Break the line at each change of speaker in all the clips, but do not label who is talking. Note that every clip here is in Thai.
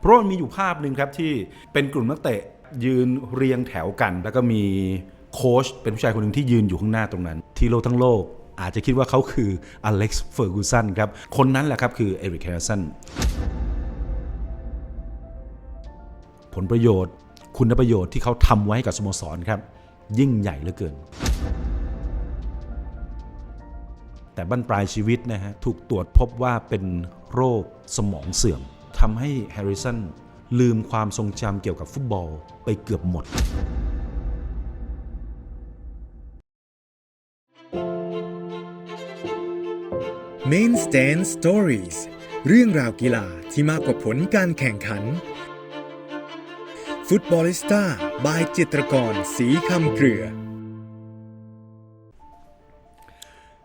เพราะมันมีอยู่ภาพหนึ่งครับที่เป็นกลุ่มนักเตะยืนเรียงแถวกัน แล้วก็มีโค้ชเป็นผู้ชายคนหนึ่งที่ยืนอยู่ข้างหน้าตรงนั้น ที่โลกทั้งโลก อาจจะคิดว่าเขาคืออเล็กซ์เฟอร์กูสันครับ คนนั้นแหละครับคือเอริกแฮร์สันผลประโยชน์ คุณประโยชน์ที่เขาทำไว้กับสโมสรครับ ยิ่งใหญ่เหลือเกิน แต่บั้นปลายชีวิตนะฮะถูกตรวจพบว่าเป็นโรคสมองเสื่อม ทำให้แฮร์ริสันลืมความทรงจำเกี่ยวกับฟุตบอลไปเกือบหมด
Main Stand Stories เรื่องราวกีฬาที่มากกว่าผลการแข่งขัน ฟุตบอลิสต้า บายจิตรกร สีคำเครือ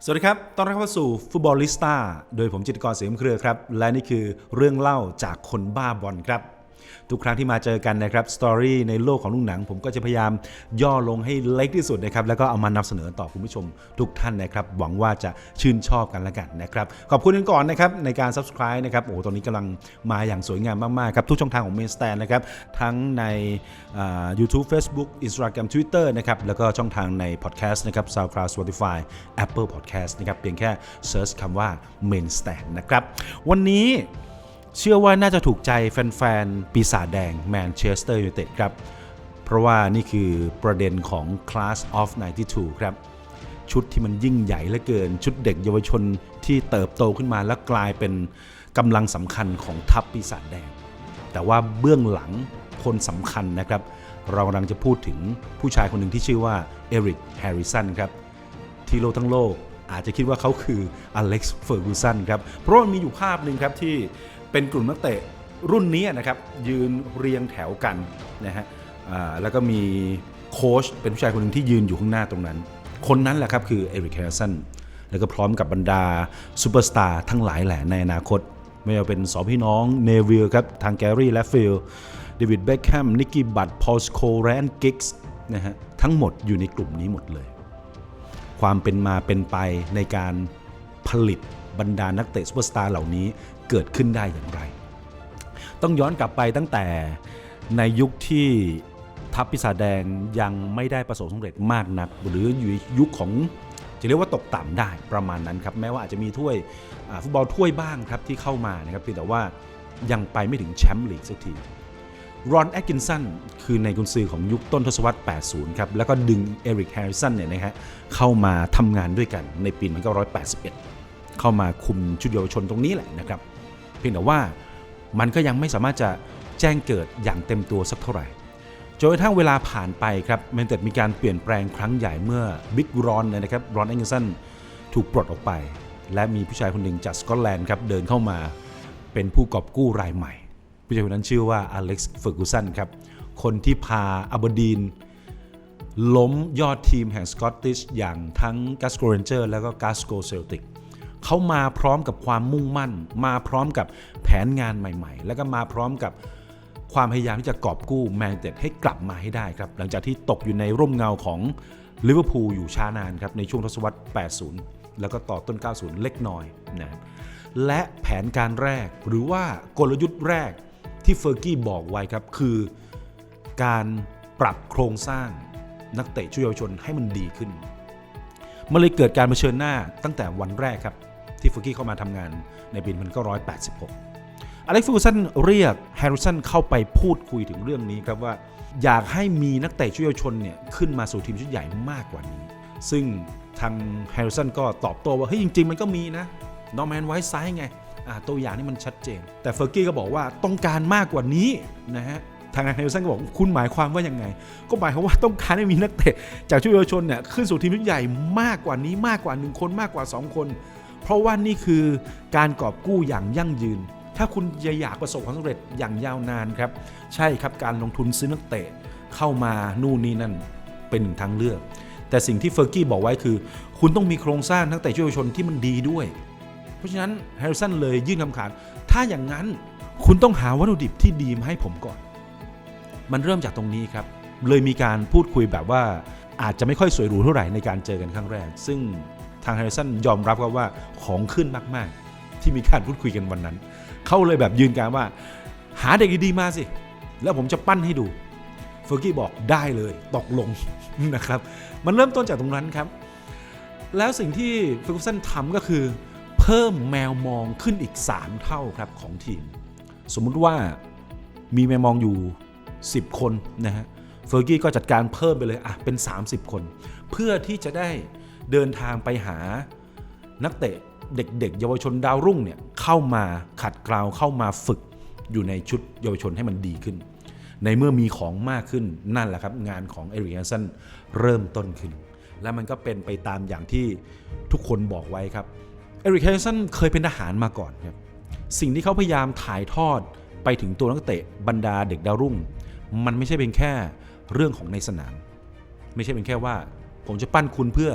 สวัสดีครับต้อนรับเข้าสู่ฟุตบอลลิสต้า โดยผมจิตรกรเสียมเครือครับ และนี่คือเรื่องเล่าจากคนบ้าบอลครับ ทุกครั้งที่มาเจอกันนะครับสตอรี่ในโลกของลูกหนัง ผมก็จะพยายามย่อลงให้เล็กที่สุดนะครับแล้วก็เอามานำเสนอต่อคุณผู้ชมทุกท่านนะครับหวังว่าจะชื่นชอบกันละกันนะครับขอบคุณกันก่อนนะครับในการ subscribe นะครับโอ้ตอนนี้กำลังมาอย่างสวยงามมากๆครับทุกช่องทางของ Main Stand นะครับทั้งในอ่า YouTube Facebook Instagram Twitter นะครับแล้วก็ช่องทางใน Podcast นะครับ SoundCloud Spotify Apple Podcast นะครับเพียงแค่ search คำว่า Main Stand นะครับ วันนี้ เชื่อว่าน่าจะถูกใจแฟนๆ ปีศาจแดงแมนเชสเตอร์ยูไนเต็ดครับ เพราะว่านี่คือประเด็นของ Class of 92 ครับ ชุดที่มันยิ่งใหญ่เหลือเกิน ชุดเด็กเยาวชนที่เติบโตขึ้นมาแล้วกลายเป็นกำลังสำคัญของทัพปีศาจแดง แต่ว่าเบื้องหลังคนสำคัญนะครับ เรากำลังจะพูดถึงผู้ชายคนหนึ่งที่ชื่อว่าเอริกแฮร์ริสันครับ ที่โลกทั้งโลกอาจจะคิดว่าเขาคืออเล็กซ์เฟอร์กูสันครับ เพราะมันมีอยู่ภาพหนึ่งครับที่ เป็นกลุ่มนักเตะรุ่นนี้นะครับยืนเรียงแถวกันนะฮะแล้วก็มีโค้ชเป็นผู้ชายคนหนึ่งที่ยืนอยู่ข้างหน้าตรงนั้น คนนั้นแหละครับคือเอริกแฮร์สันแล้วก็พร้อมกับบรรดาซูเปอร์สตาร์ทั้งหลายแหล่ในอนาคต ไม่ว่าเป็นสองพี่น้องเนวิลครับทางแกรี่และฟิลเดวิดเบคแฮมนิกกี้บัตพอลสโคแรนกิกส์นะฮะทั้งหมดอยู่ในกลุ่มนี้หมดเลย ความเป็นมาเป็นไปในการผลิตบรรดานักเตะซูเปอร์สตาร์เหล่านี้ เกิดขึ้นได้อย่างไร ต้องย้อนกลับไปตั้งแต่ในยุคที่ทัพพิศาแดงยังไม่ได้ประสบสำเร็จมากนัก หรืออยู่ยุคของจะเรียกว่าตกต่ำได้ประมาณนั้นครับแม้ว่าอาจจะมีถ้วยฟุตบอลถ้วยบ้างครับที่เข้ามานะครับเพียงแต่ว่ายังไปไม่ถึงแชมป์ลีกสักทีรอนแอ t กินสันคือในกุนซือของยุคต้นทศวรรษ 80 ครับ แล้วก็ดึงเอริกแฮร์ริสันเนี่ยนะฮะเข้ามาทำงานด้วยกันในปี 1981 เข้ามาคุมชุดเยาวชนตรงนี้แหละนะครับ พียงแต่ว่ามันก็ยังไม่สามารถจะแจ้งเกิดอย่างเต็มตัวสักเท่าไหร่จนกระทั่งเวลาผ่านไปครับแมนเต็ดมีการเปลี่ยนแปลงครั้งใหญ่เมื่อบิ๊กรอนเนี่ยนะครับรอนแองเกสันถูกปลดออกไป และมีผู้ชายคนหนึ่งจากสกอตแลนด์ครับเดินเข้ามาเป็นผู้กอบกู้รายใหม่ ผู้ชายคนนั้นชื่อว่าอเล็กซ์เฟอร์กูสันครับคนที่พาอับดีนล้มยอดทีมแห่งสกอตติชอย่างทั้งกัสโกเรนเจอร์แล้วก็กัสโกเซลติก เขามาพร้อมกับความมุ่งมั่น มาพร้อมกับแผนงานใหม่ ๆ แล้วก็มาพร้อมกับความพยายามที่จะกอบกู้แมนเต็ดให้กลับมาให้ได้ครับ หลังจากที่ตกอยู่ในร่มเงาของลิเวอร์พูลอยู่ช้านานครับ ในช่วงทศวรรษ 80 แล้วก็ต่อต้น 90 เล็กน้อยนะครับและแผนการแรกหรือว่ากลยุทธ์แรกที่เฟอร์กี้บอกไว้ครับ คือการปรับโครงสร้างนักเตะชุดเยาวชนให้มันดีขึ้น มันเลยเกิดการเผชิญหน้าตั้งแต่วันแรกครับ ที่ฟูกี้เข้ามาทำงานในปี 1986 อเล็กซ์ฟูสันเรียกแฮร์ริสันเข้าไปพูดคุยถึงเรื่องนี้ครับว่า อยากให้มีนักเตะชุดเยาวชนเนี่ยขึ้นมาสู่ทีมชุดใหญ่มากกว่านี้ ซึ่งทางแฮร์ริสันก็ตอบโต้ว่าเฮ้ยจริง ๆ มันก็มีนะนอร์แมนไวท์ไซด์ไงตัวอย่างนี่มันชัดเจน แต่เฟอร์กี้ก็บอกว่าต้องการมากกว่านี้นะฮะทางแฮร์ริสันก็บอกคุณหมายความว่ายังไง ก็หมายความว่าต้องการให้มีนักเตะจากชุดเยาวชนเนี่ยขึ้นสู่ทีมชุดใหญ่มากกว่านี้มากกว่า 1 คนมากกว่า 2 คน เพราะว่านี่คือการกอบกู้อย่างยั่งยืน ถ้าคุณจะอยากประสบความสำเร็จอย่างยาวนานครับ ใช่ครับการลงทุนซื้อนักเตะเข้ามานู่นนี่นั่นเป็นหนึ่งทางเลือก แต่สิ่งที่เฟอร์กี้บอกไว้คือ คุณต้องมีโครงสร้างนักเตะชุดเยาวชนที่มันดีด้วย เพราะฉะนั้นแฮร์ริสันเลยยื่นคำขาดถ้าอย่างนั้นคุณต้องหาวัตถุดิบที่ดีมาให้ผมก่อน มันเริ่มจากตรงนี้ครับ เลยมีการพูดคุยแบบว่าอาจจะไม่ค่อยสวยหรูเท่าไหร่ในการเจอกันครั้งแรก ซึ่ง ทางแฮร์ริสันยอมรับครับว่าของขึ้นมากๆ ที่มีการพูดคุยกันวันนั้น เขาเลยแบบยืนการว่า หาเด็กดีๆมาสิ แล้วผมจะปั้นให้ดูเฟอร์กี้บอกได้เลยตกลงนะครับ มันเริ่มต้นจากตรงนั้นครับ แล้วสิ่งที่เฟอร์กูสันทำก็คือ เพิ่มแมวมองขึ้นอีก 3 เท่าครับของทีม สมมุติว่ามีแมวมองอยู่ 10 คนนะฮะเฟอร์กี้ก็จัดการเพิ่มไปเลยอะเป็น 30 คน เพื่อที่จะได้ เดินทางไปหานักเตะเด็กๆ เยาวชนดาวรุ่งเนี่ยเข้ามาขัดเกลาเข้ามาฝึกอยู่ในชุดเยาวชนให้มันดีขึ้น ในเมื่อมีของมากขึ้นนั่นแหละครับ งานของเอริกแฮนสันเริ่มต้นขึ้น และมันก็เป็นไปตามอย่างที่ทุกคนบอกไว้ครับเอริกแฮนสันเคยเป็นทหารมาก่อนครับสิ่งที่เขาพยายามถ่ายทอดไปถึงตัวนักเตะบรรดาเด็กดาวรุ่ง มันไม่ใช่เป็นแค่เรื่องของในสนาม ไม่ใช่เป็นแค่ว่า ผมจะปั้นคุณเพื่อ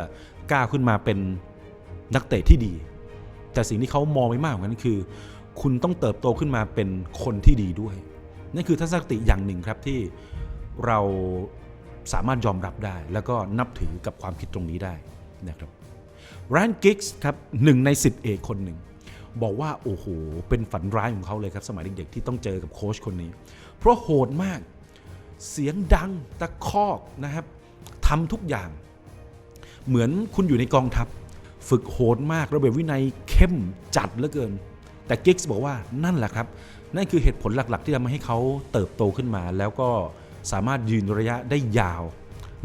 ก้าวขึ้นมาเป็นนักเตะที่ดี แต่สิ่งที่เขามองไปมากกว่านั้นคือ คุณต้องเติบโตขึ้นมาเป็นคนที่ดีด้วยนั่นคือทัศนคติอย่างหนึ่งครับที่เราสามารถยอมรับได้ แล้วก็นับถือกับความคิดตรงนี้ได้นะครับแรนกิกส์ครับหนึ่งในสิทธิเอกคนหนึ่ง บอกว่า โอ้โห เป็นฝันร้ายของเขาเลยครับ สมัยเด็กๆที่ต้องเจอกับโค้ชคนนี้ เพราะโหดมากเสียงดังตะคอกนะครับทำทุกอย่าง เหมือนคุณอยู่ในกองทัพ ฝึกโหดมากระเบียบวินัยเข้มจัดเหลือเกิน แต่กิกส์บอกว่านั่นแหละครับ นั่นคือเหตุผลหลักๆ ที่ทำให้เขาเติบโตขึ้นมา แล้วก็สามารถยืนระยะได้ยาว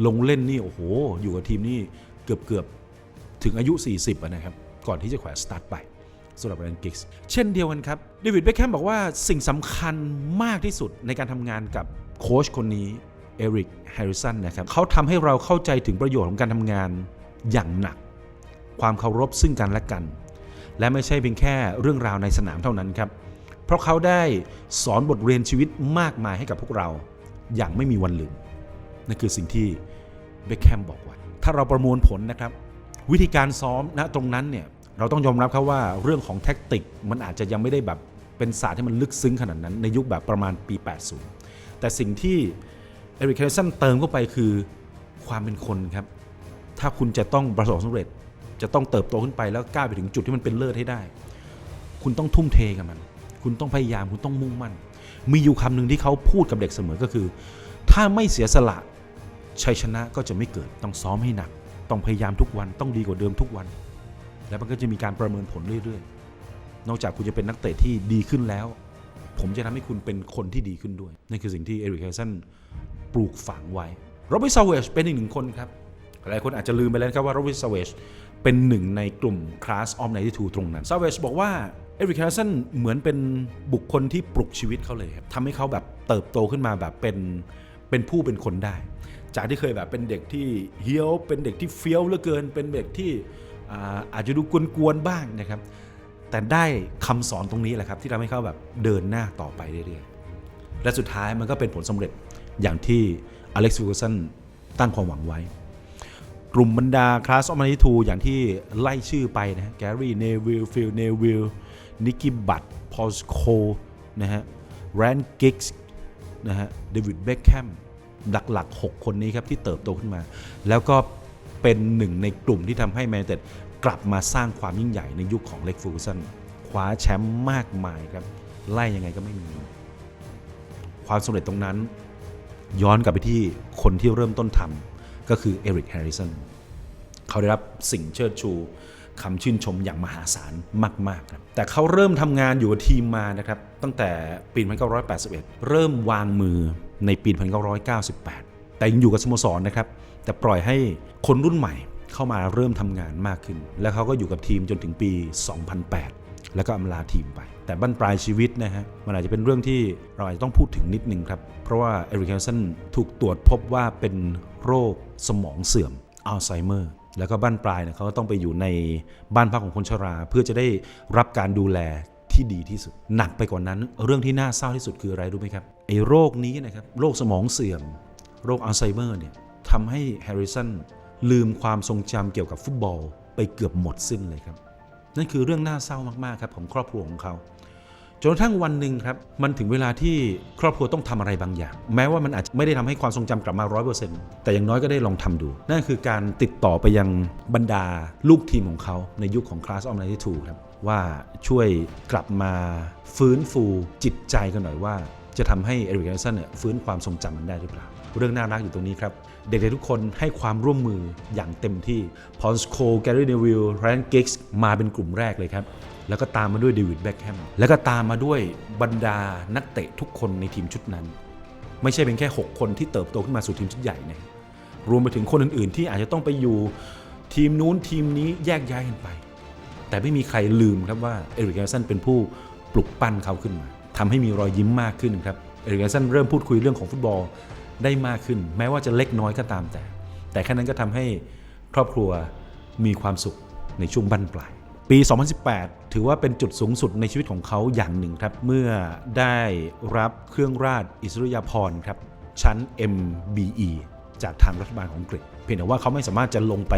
ลงเล่นนี่โอ้โห อยู่กับทีมนี่เกือบๆถึงอายุ 40ะนะครับก่อนที่จะแขวนสตาร์ทไปสำหรับแรนกิกส์เช่นเดียวกันครับเดวิดเบคแฮมบอกว่าสิ่งสำคัญมากที่สุดในการทำงานกับโค้ชคนนี้ เอริกแฮร์ริสันนะครับเขาทำให้เราเข้าใจถึงประโยชน์ของการทำงานอย่างหนัก ความเคารพซึ่งกันและกัน และไม่ใช่เพียงแค่เรื่องราวในสนามเท่านั้นครับ เพราะเขาได้สอนบทเรียนชีวิตมากมายให้กับพวกเราอย่างไม่มีวันลืมนั่นคือสิ่งที่เบคแฮมบอกไว้ถ้าเราประมวลผลนะครับ วิธีการซ้อมณตรงนั้นเนี่ยเราต้องยอมรับครับว่าเรื่องของแท็กติกมันอาจจะยังไม่ได้แบบเป็นศาสตร์ที่มันลึกซึ้งขนาดนั้นในยุคแบบประมาณปี 80 แต่สิ่งที่ เอริกแฮร์ริสันเติมเข้าไปคือความเป็นคนครับ ถ้าคุณจะต้องประสบสำเร็จ จะต้องเติบโตขึ้นไปแล้วก้าวไปถึงจุดที่มันเป็นเลิศให้ได้ คุณต้องทุ่มเทกับมัน คุณต้องพยายามคุณต้องมุ่งมั่น มีอยู่คำหนึ่งที่เขาพูดกับเด็กเสมอก็คือ ถ้าไม่เสียสละชัยชนะก็จะไม่เกิดต้องซ้อมให้หนัก ต้องพยายามทุกวันต้องดีกว่าเดิมทุกวัน แล้วมันก็จะมีการประเมินผลเรื่อยๆ นอกจากคุณจะเป็นนักเตะที่ดีขึ้นแล้ว ผมจะทำให้คุณเป็นคนที่ดีขึ้นด้วยนั่นคือสิ่งที่เอริกแฮร์สัน ปลูกฝังไว้โรบินซาเวชเป็นอีกหนึ่งคนครับ หลายคนอาจจะลืมไปแล้วนะครับว่าโรบินซาเวชเป็นหนึ่งในกลุ่มคลาสออมไนที่ทูตรงนั้นซาเวชบอกว่าเอริกแฮร์สันเหมือนเป็นบุคคลที่ปลุกชีวิตเขาเลยครับทำให้เขาแบบเติบโตขึ้นมาแบบเป็นเป็นผู้เป็นคนได้ จากที่เคยแบบเป็นเด็กที่เฮี้ยว เป็นเด็กที่เฟี้ยวเหลือเกิน เป็นเด็กที่อาอาจจะดูกวนๆบ้างนะครับ แต่ได้คำสอนตรงนี้แหละครับที่ทำให้เขาแบบเดินหน้าต่อไปเรื่อยๆ และสุดท้ายมันก็เป็นผลสำเร็จ อย่างที่อเล็กซ์ฟูกสันตั้งความหวังไว้ กลุ่มบรรดาคลาสออมานิทูอย่างที่ไล่ชื่อไปนะแกรี่เนวิลฟิลเนวิลนิกกี้บัตพอลสโคนะฮะแรนกิกส์นะฮะเดวิดเบคแฮมหลักๆ 6 คนนี้ครับที่เติบโตขึ้นมา แล้วก็เป็นหนึ่งในกลุ่มที่ทำให้แมนยูเต็ดกลับมาสร้างความยิ่งใหญ่ในยุคของเล็กฟูกสันคว้าแชมป์มากมายครับ ไล่ยังไงก็ไม่มี ความสำเร็จตรงนั้น ย้อนกลับไปที่คนที่เริ่มต้นทำก็คือเอริกแฮร์ริสันเขาได้รับสิ่งเชิดชูคำชื่นชมอย่างมหาศาลมากๆครับแต่เขาเริ่มทำงานอยู่กับทีมมานะครับ ตั้งแต่ปี 1981 เริ่มวางมือในปี 1998 แต่ยังอยู่กับสโมสรนะครับ แต่ปล่อยให้คนรุ่นใหม่เข้ามาเริ่มทำงานมากขึ้น แล้วเขาก็อยู่กับทีมจนถึงปี 2008 แล้วก็อำลาทีมไป แต่บั้นปลายชีวิตนะฮะมันอาจจะเป็นเรื่องที่เราอาจจะต้องพูดถึงนิดนึงครับ เพราะว่าเอริกแฮนสันถูกตรวจพบว่าเป็นโรคสมองเสื่อมอัลไซเมอร์แล้วก็บ้านปลายเนี่ยเขาก็ต้องไปอยู่ในบ้านพักของคนชรา เพื่อจะได้รับการดูแลที่ดีที่สุด หนักไปกว่านั้น เรื่องที่น่าเศร้าที่สุดคืออะไรรู้ไหมครับไอ้โรคนี้นะครับโรคสมองเสื่อม โรคอัลไซเมอร์เนี่ยทำให้แฮร์ริสันลืมความทรงจำเกี่ยวกับฟุตบอลไปเกือบหมดสิ้นเลยครับ นั่นคือเรื่องน่าเศร้ามากๆครับของครอบครัวของเขาจนกระทั่งวันหนึ่งครับมันถึงเวลาที่ครอบครัวต้องทำอะไรบางอย่าง แม้ว่ามันอาจจะไม่ได้ทำให้ความทรงจำกลับมา100%แต่อย่างน้อยก็ได้ลองทำดู นั่นคือการติดต่อไปยังบรรดาลูกทีมของเขาในยุคของคลาสออมไนที่ทูครับว่าช่วยกลับมาฟื้นฟูจิตใจกันหน่อยว่า จะทำให้เอริกแอนสันเนี่ยฟื้นความทรงจำมันได้หรือเปล่า เรื่องน่ารักอยู่ตรงนี้ครับ เด็กๆทุกคนให้ความร่วมมืออย่างเต็มที่พอลสโคแกรี่เนวิลแรนกิกส์มาเป็นกลุ่มแรกเลยครับ แล้วก็ตามมาด้วยเดวิดแบ็คแฮมแล้วก็ตามมาด้วยบรรดานักเตะทุกคนในทีมชุดนั้น ไม่ใช่เป็นแค่ 6 คนที่เติบโตขึ้นมาสู่ทีมชุดใหญ่นะรวมไปถึงคนอื่นๆ ที่อาจจะต้องไปอยู่ทีมนู้นทีมนี้แยกย้ายกันไป แต่ไม่มีใครลืมครับว่าเอริกแอนสันเป็นผู้ปลุกปั้นเขาขึ้นมา ทำให้มีรอยยิ้มมากขึ้นครับเอริกแอนสันเริ่มพูดคุยเรื่องของฟุตบอลได้มากขึ้น แม้ว่าจะเล็กน้อยก็ตามแต่ แต่แค่นั้นก็ทำให้ครอบครัวมีความสุขในช่วงบั้นปลาย ปี 2018 ถือว่าเป็นจุดสูงสุดในชีวิตของเขาอย่างหนึ่งครับ เมื่อได้รับเครื่องราชอิสริยาภรณ์ครับชั้น MBE จากทางรัฐบาลของอังกฤษ เพียงแต่ว่าเขาไม่สามารถจะลงไป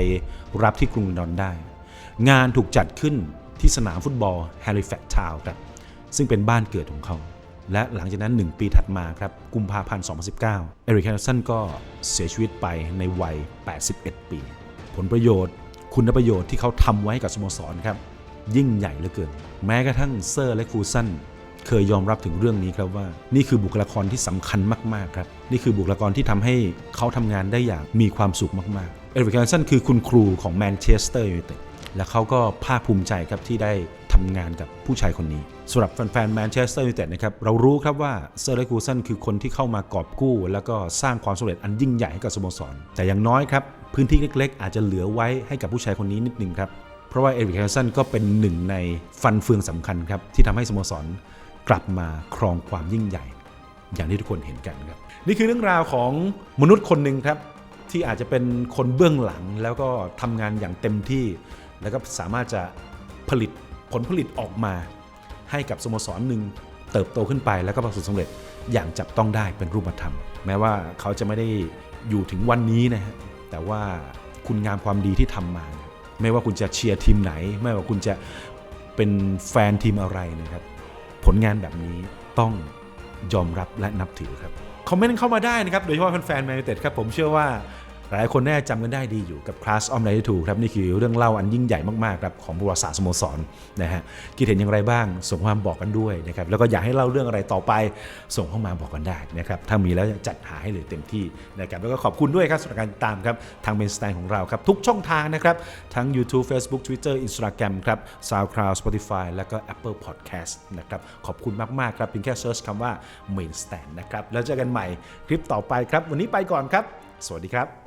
รับที่กรุงลอนดอนได้ งานถูกจัดขึ้นที่สนามฟุตบอล Halifax Town ครับ ซึ่งเป็นบ้านเกิดของเขา และหลังจากนั้น 1 ปีถัดมาครับ กุมภาพันธ์ 2019 เอริกแอนสันก็เสียชีวิตไปในวัย 81 ปี ผลประโยชน์ คุณประโยชน์ที่เขาทำไว้กับสโมสรครับ ยิ่งใหญ่เหลือเกิน แม้กระทั่งเซอร์และฟูซันเคยยอมรับถึงเรื่องนี้ครับว่า นี่คือบุคลากรที่สำคัญมาก ๆ ครับ นี่คือบุคลากรที่ทำให้เขาทำงานได้อย่างมีความสุขมากๆ เอริกแอนสันคือคุณครูของแมนเชสเตอร์ยูไนเต็ดและเขาก็ภาคภูมิใจครับที่ได้ ทำงานกับผู้ชายคนนี้สำหรับแฟนๆแมนเชสเตอร์ยูไนเต็ดนะครับเรารู้ครับว่าเซอร์และฟูซันคือคนที่เข้ามากอบกู้ แล้วก็สร้างความสำเร็จอันยิ่งใหญ่ให้กับสโมสร แต่อย่างน้อยครับพื้นที่เล็ก ๆ อาจจะเหลือไว้ให้กับผู้ชายคนนี้นิดนึงครับเพราะว่าเอริกแฮนสันก็เป็นหนึ่งในฟันเฟืองสำคัญครับที่ทำให้สโมสรกลับมาครองความยิ่งใหญ่ อย่างที่ทุกคนเห็นกันครับนี่คือเรื่องราวของมนุษย์คนหนึ่งครับที่อาจจะเป็นคนเบื้องหลังแล้วก็ทำงานอย่างเต็มที่ แล้วก็สามารถจะผลิต ผลผลิตออกมา ให้กับสโมสรหนึ่งเติบโตขึ้นไปแล้วก็ประสบสำเร็จอย่างจับต้องได้เป็นรูปธรรม แม้ว่าเขาจะไม่ได้อยู่ถึงวันนี้นะฮะแต่ว่าคุณงามความดีที่ทำมา ไม่ว่าคุณจะเชียร์ทีมไหน ไม่ว่าคุณจะเป็นแฟนทีมอะไรนะครับ ผลงานแบบนี้ต้องยอมรับและนับถือครับ คอมเมนต์เข้ามาได้นะครับ โดยเฉพาะแฟนแมนยูเต็ดครับ ผมเชื่อว่า หลายคนแน่าจำกันได้ดีอยู่กับคลาสออมไนทูครับนี่คือเรื่องเล่าอันยิ่งใหญ่มากๆครับของประวัติศาสตร์สโมสรนะฮะคิดเห็นอย่างไรบ้างส่งความบอกกันด้วยนะครับแล้วก็อยากให้เล่าเรื่องอะไรต่อไปส่งเข้ามาบอกกันได้นะครับถ้ามีแล้วจัดหาให้เลยเต็มที่นะครับแล้วก็ขอบคุณด้วยครับสำหรับการตามครับทางเมนสไตล์ของเราครับทุกช่องทางนะครับทั้ง YouTube Facebook Twitter Instagram ครับ SoundCloud Spotify แล้วก็ Apple Podcast นะครับขอบคุณมากๆครับเพียงแค่เซิร์ชคำว่า Main Stand นะครับแล้วเจอกันใหม่คลิปต่อไปครับวันนี้ไปก่อนครับ สวัสดีครับ